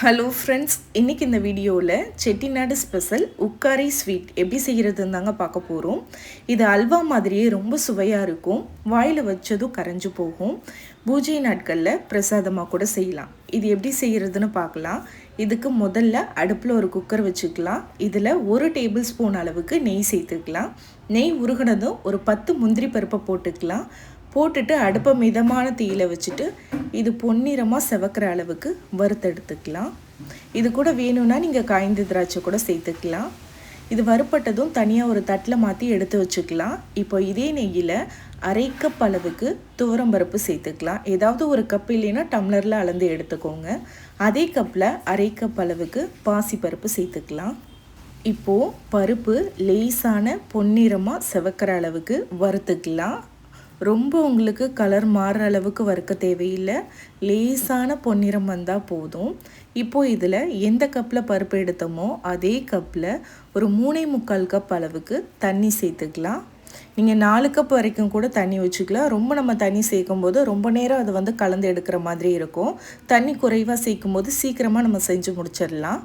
Hello friends இன்றைக்கி இந்த வீடியோவில் செட்டிநாடு ஸ்பெஷல் உக்காரி ஸ்வீட் எப்படி செய்கிறதுன்னு தாங்க பார்க்க போகிறோம் இது அல்வா மாதிரியே ரொம்ப சுவையாக இருக்கும். வாயில் வச்சதும் கரைஞ்சு போகும். பூஜை நாட்களில் பிரசாதமாக கூட செய்யலாம். இது எப்படி செய்கிறதுன்னு பார்க்கலாம். இதுக்கு முதல்ல அடுப்பில் ஒரு குக்கர் வச்சுக்கலாம். இதில் ஒரு டேபிள் ஸ்பூன் அளவுக்கு நெய் சேர்த்துக்கலாம். நெய் உருகினதும் ஒரு பத்து முந்திரி பருப்பை போட்டுக்கலாம். போட்டுட்டு அடுப்பை மிதமான தீயில வச்சுட்டு இது பொன்னிறமாக செவக்கிற அளவுக்கு வறுத்தெடுத்துக்கலாம் இது கூட வேணும்னா நீங்கள் காய்ந்த திராட்சை கூட சேர்த்துக்கலாம். இது வறுப்பட்டதும் தனியாக ஒரு தட்டில் மாற்றி எடுத்து வச்சுக்கலாம். இப்போ இதே நெய்யில் அரை கப் அளவுக்கு துவரம்பருப்பு சேர்த்துக்கலாம். ஏதாவது ஒரு கப் இல்லைன்னா டம்ளரில் அளந்து எடுத்துக்கோங்க. அதே கப்பில் அரை கப் அளவுக்கு பாசிப்பருப்பு சேர்த்துக்கலாம். இப்போது பருப்பு லேசான பொன்னிறமாக செவக்கிற அளவுக்கு வறுத்துக்கலாம். ரொம்ப உங்களுக்கு கலர் மாறுற அளவுக்கு வறுக்க தேவையில்லை. லேசான பொன்னிறம் வந்தால் போதும். இப்போது இதில் எந்த கப்பில் பருப்பு எடுத்தோமோ அதே கப்பில் ஒரு மூணே முக்கால் கப் அளவுக்கு தண்ணி சேர்த்துக்கலாம். நீங்கள் நாலு கப் வரைக்கும் கூட தண்ணி வச்சுக்கலாம். ரொம்ப நம்ம தண்ணி சேர்க்கும் போது ரொம்ப நேரம் அதை வந்து கலந்து எடுக்கிற மாதிரி இருக்கும். தண்ணி குறைவாக சேர்க்கும் போது சீக்கிரமாக நம்ம செஞ்சு முடிச்சிடலாம்.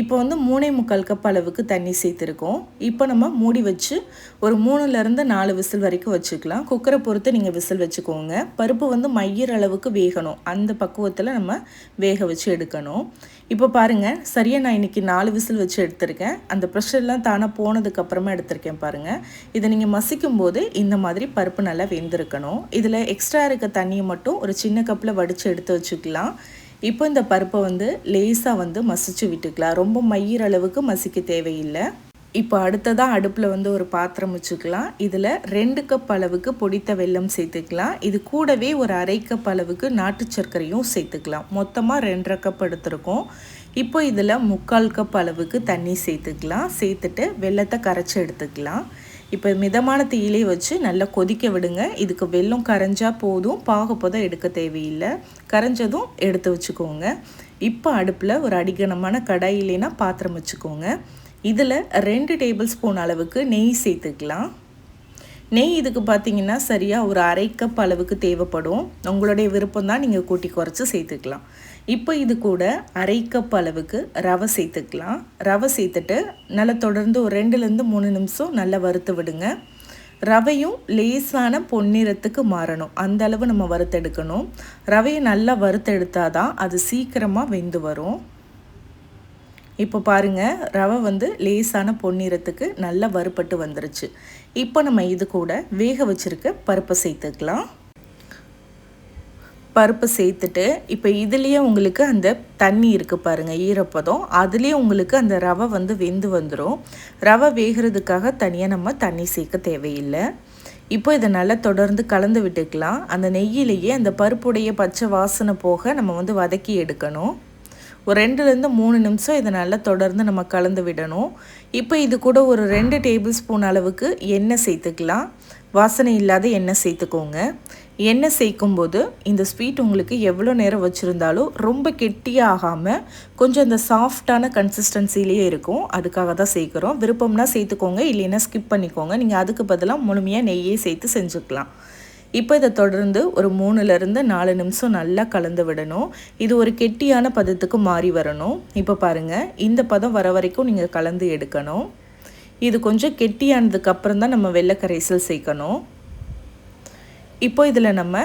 இப்போ வந்து மூணே முக்கால் கப் அளவுக்கு தண்ணி சேர்த்துருக்கோம். இப்போ நம்ம மூடி வச்சு ஒரு மூணுலேருந்து நாலு விசில் வரைக்கும் வச்சுக்கலாம். குக்கரை பொறுத்து நீங்கள் விசில் வச்சுக்கோங்க. பருப்பு வந்து மையிற அளவுக்கு வேகணும். அந்த பக்குவத்தில் நம்ம வேக வச்சு எடுக்கணும். இப்போ பாருங்கள் சரியாக நான் இன்றைக்கி நாலு விசில் வச்சு எடுத்திருக்கேன். அந்த ப்ரெஷர்லாம் தானாக போனதுக்கப்புறமா எடுத்திருக்கேன் பாருங்கள் இதை நீங்கள் மசிக்கும் போது இந்த மாதிரி பருப்பு நல்லா வெந்திருக்கணும். இதில் எக்ஸ்ட்ரா இருக்க தண்ணியை மட்டும் ஒரு சின்ன கப்பில் வடித்து எடுத்து வச்சுக்கலாம். இப்போ இந்த பருப்பை வந்து லேசாக வந்து மசிச்சு விட்டுக்கலாம். ரொம்ப மையிற அளவுக்கு மசிக்க தேவையில்லை. இப்போ அடுத்ததாக அடுப்பில் வந்து ஒரு பாத்திரம் வச்சுக்கலாம். இதில் ரெண்டு கப் அளவுக்கு பொடித்த வெல்லம் சேர்த்துக்கலாம். இது கூடவே ஒரு அரை கப் அளவுக்கு நாட்டு சர்க்கரையும் சேர்த்துக்கலாம். மொத்தமாக ரெண்டரை கப் எடுத்துருக்கோம். இப்போ இதில் முக்கால் கப் அளவுக்கு தண்ணி சேர்த்துக்கலாம். சேர்த்துட்டு வெள்ளத்தை கரைச்சி எடுத்துக்கலாம். இப்போ மிதமான தீயிலே வச்சு நல்லா கொதிக்க விடுங்க. இதுக்கு வெல்லம் கரைஞ்சால் போதும். பாகுப்பதம் எடுக்க தேவையில்லை. கரைஞ்சதும் எடுத்து வச்சுக்கோங்க. இப்போ அடுப்பில் ஒரு அடிகனமான இல்லைன்னா பாத்திரம் வச்சுக்கோங்க. இதில் ரெண்டு டேபிள் ஸ்பூன் அளவுக்கு நெய் சேர்த்துக்கலாம். நெய் இதுக்கு பார்த்தீங்கன்னா சரியாக ஒரு அரை கப் அளவுக்கு தேவைப்படும். உங்களுடைய விருப்பம் தான் நீங்கள் கூட்டி குறைச்சி சேர்த்துக்கலாம். இப்போ இது கூட அரை கப் அளவுக்கு ரவை சேர்த்துக்கலாம். ரவை சேர்த்துட்டு நல்லா தொடர்ந்து ஒரு ரெண்டுலேருந்து மூணு நிமிஷம் நல்லா வறுத்து விடுங்க. ரவையும் லேசான பொன்னிறத்துக்கு மாறணும். அந்த அளவு நம்ம வறுத்தெடுக்கணும். ரவையை நல்லா வறுத்தெடுத்தால் தான் அது சீக்கிரமாக வெந்து வரும். இப்போ பாருங்கள் ரவை வந்து லேசான பொன்னிறத்துக்கு நல்லா வறுப்பட்டு வந்துருச்சு. இப்போ நம்ம இது கூட வேக வச்சுருக்க பருப்பை சேர்த்துக்கலாம். பருப்பு சேர்த்துட்டு இப்போ இதுலேயே உங்களுக்கு அந்த தண்ணி இருக்குது பாருங்கள் ஈரப்பதம். அதுலேயே உங்களுக்கு அந்த ரவை வந்து வெந்து வந்துடும் ரவை வேகிறதுக்காக தனியாக நம்ம தண்ணி சேர்க்க தேவையில்லை. இப்போ இதை நல்லா தொடர்ந்து கலந்து விட்டுக்கலாம். அந்த நெய்யிலேயே அந்த பருப்புடைய பச்சை வாசனை போக நம்ம வந்து வதக்கி எடுக்கணும். ஒரு ரெண்டுலேருந்து மூணு நிமிஷம் இதை நல்லா தொடர்ந்து நம்ம கலந்து விடணும். இப்போ இது கூட ஒரு ரெண்டு டேபிள் ஸ்பூன் அளவுக்கு எண்ணெய் சேர்த்துக்கலாம். வாசனை இல்லாத எண்ணெய் சேர்த்துக்கோங்க. எண்ணெய் சேர்க்கும்போது இந்த ஸ்வீட் உங்களுக்கு எவ்வளோ நேரம் வச்சுருந்தாலும் ரொம்ப கெட்டியாக ஆகாமல் கொஞ்சம் அந்த சாஃப்டான கன்சிஸ்டன்சிலேயே இருக்கும். அதுக்காக தான் சேர்க்குறோம். விருப்பம்னா சேர்த்துக்கோங்க இல்லைன்னா ஸ்கிப் பண்ணிக்கோங்க. நீங்கள் அதுக்கு பதிலாக முழுமையாக நெய்யே சேர்த்து செஞ்சுக்கலாம். இப்போ இதை தொடர்ந்து ஒரு மூணுலேருந்து நாலு நிமிஷம் நல்லா கலந்து விடணும். இது ஒரு கெட்டியான பதத்துக்கு மாறி வரணும். இப்போ பாருங்கள் இந்த பதம் வர வரைக்கும் நீங்கள் கலந்து எடுக்கணும். இது கொஞ்சம் கெட்டியானதுக்கு அப்புறம் தான் நம்ம வெள்ளை கரைசல் சேர்க்கணும். இப்போ இதில் நம்ம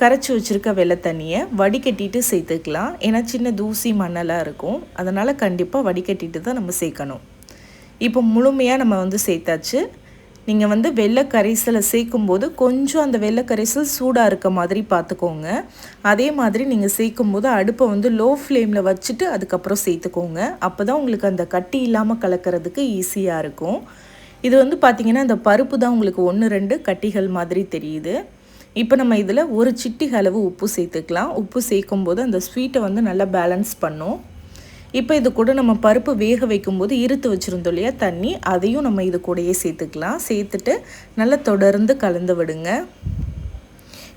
கரைச்சி வச்சுருக்க வெள்ளை தண்ணியை வடிகட்டிட்டு சேர்த்துக்கலாம். ஏன்னா சின்ன தூசி மண்ணெல்லாம் இருக்கும். அதனால் கண்டிப்பாக வடிகட்டிட்டு தான் நம்ம சேர்க்கணும். இப்போ முழுமையாக நம்ம வந்து சேர்த்தாச்சு. நீங்கள் வந்து வெள்ளை கரைசலை சேர்க்கும்போது கொஞ்சம் அந்த வெள்ளை கரைசல் சூடாக இருக்க மாதிரி பார்த்துக்கோங்க அதே மாதிரி நீங்கள் சேர்க்கும்போது அடுப்பை வந்து லோ ஃப்ளேமில் வச்சுட்டு அதுக்கப்புறம் சேர்த்துக்கோங்க. அப்போ தான் உங்களுக்கு அந்த கட்டி இல்லாமல் கலக்கிறதுக்கு ஈஸியாக இருக்கும். இது வந்து பார்த்திங்கன்னா இந்த பருப்பு தான் உங்களுக்கு ஒன்று ரெண்டு கட்டிகள் மாதிரி தெரியுது. இப்போ நம்ம இதில் ஒரு சிட்டி அளவு உப்பு சேர்த்துக்கலாம். உப்பு சேர்க்கும்போது அந்த ஸ்வீட்டை வந்து நல்லா பேலன்ஸ் பண்ணும். இப்போ இது கூட நம்ம பருப்பு வேக வைக்கும்போது இருத்து வச்சுருந்தோம் இல்லையா தண்ணி அதையும் நம்ம இது கூடயே சேர்த்துக்கலாம். சேர்த்துட்டு நல்லா தொடர்ந்து கலந்து விடுங்க.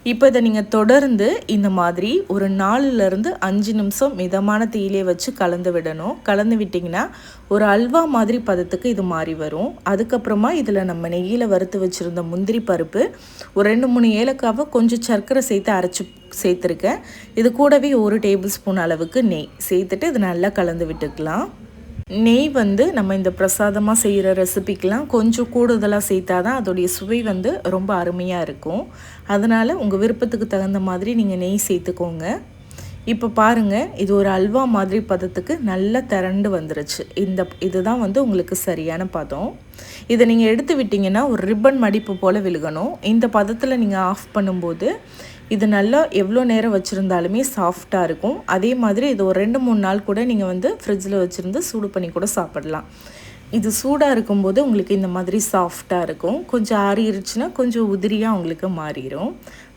இப்போ இதை நீங்கள் தொடர்ந்து இந்த மாதிரி ஒரு நாலுலேருந்து அஞ்சு நிமிஷம் மிதமான தீயிலே வச்சு கலந்து விடணும். கலந்து விட்டிங்கன்னா ஒரு அல்வா மாதிரி பதத்துக்கு இது மாறி வரும். அதுக்கப்புறமா இதில் நம்ம நெய்யில் வறுத்து வச்சுருந்த முந்திரி பருப்பு ஒரு ரெண்டு மூணு ஏலக்காவை கொஞ்சம் சர்க்கரை சேர்த்து அரைச்சி சேர்த்துருக்கேன். இது கூடவே ஒரு டேபிள் ஸ்பூன் அளவுக்கு நெய். சேர்த்துட்டு இது நல்லா கலந்து விட்டுக்கலாம். நெய் வந்து நம்ம இந்த பிரசாதமாக செய்கிற ரெசிபிக்கெலாம் கொஞ்சம் கூடுதலாக சேர்த்தா தான் அதோடைய சுவை வந்து ரொம்ப அருமையாக இருக்கும். அதனால் உங்கள் விருப்பத்துக்கு தகுந்த மாதிரி நீங்கள் நெய் சேர்த்துக்கோங்க. இப்போ பாருங்கள் இது ஒரு அல்வா மாதிரி பதத்துக்கு நல்லா திரண்டு வந்துருச்சு. இந்த இதுதான் வந்து உங்களுக்கு சரியான பதம். இதை நீங்கள் எடுத்து விட்டிங்கன்னா ஒரு ரிப்பன் மடிப்பு போல் விழுகணும். இந்த பதத்தில் நீங்கள் ஆஃப் பண்ணும்போது இது நல்லா எவ்வளோ நேரம் வச்சுருந்தாலுமே சாஃப்டாக இருக்கும். அதே மாதிரி இது ஒரு ரெண்டு மூணு நாள் கூட நீங்கள் வந்து ஃப்ரிட்ஜில் வச்சுருந்து சூடு பண்ணி கூட சாப்பிடலாம். இது சூடாக இருக்கும்போது உங்களுக்கு இந்த மாதிரி சாஃப்டாக இருக்கும். கொஞ்சம் ஆறிடுச்சுன்னா கொஞ்சம் உதிரியாக உங்களுக்கு மாறிடும்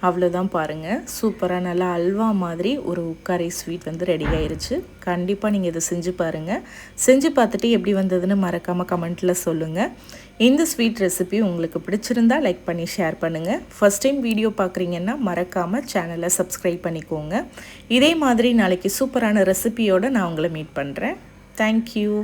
அவ்வளோதான் பாருங்கள் சூப்பராக நல்லா அல்வா மாதிரி ஒரு உக்காரை ஸ்வீட் வந்து ரெடி ஆயிருச்சு. கண்டிப்பாக நீங்கள் இதை செஞ்சு பாருங்கள் செஞ்சு பார்த்துட்டு எப்படி வந்ததுன்னு மறக்காமல் கமெண்ட்டில் சொல்லுங்கள் இந்த ஸ்வீட் ரெசிபி உங்களுக்கு பிடிச்சிருந்தா லைக் பண்ணி ஷேர் பண்ணுங்கள் ஃபஸ்ட் டைம் வீடியோ பார்க்குறீங்கன்னா மறக்காமல் சேனலை சப்ஸ்கிரைப் பண்ணிக்கோங்க. இதே மாதிரி நாளைக்கு சூப்பரான ரெசிபியோடு நான் உங்களை மீட் பண்ணுறேன் தேங்க்யூ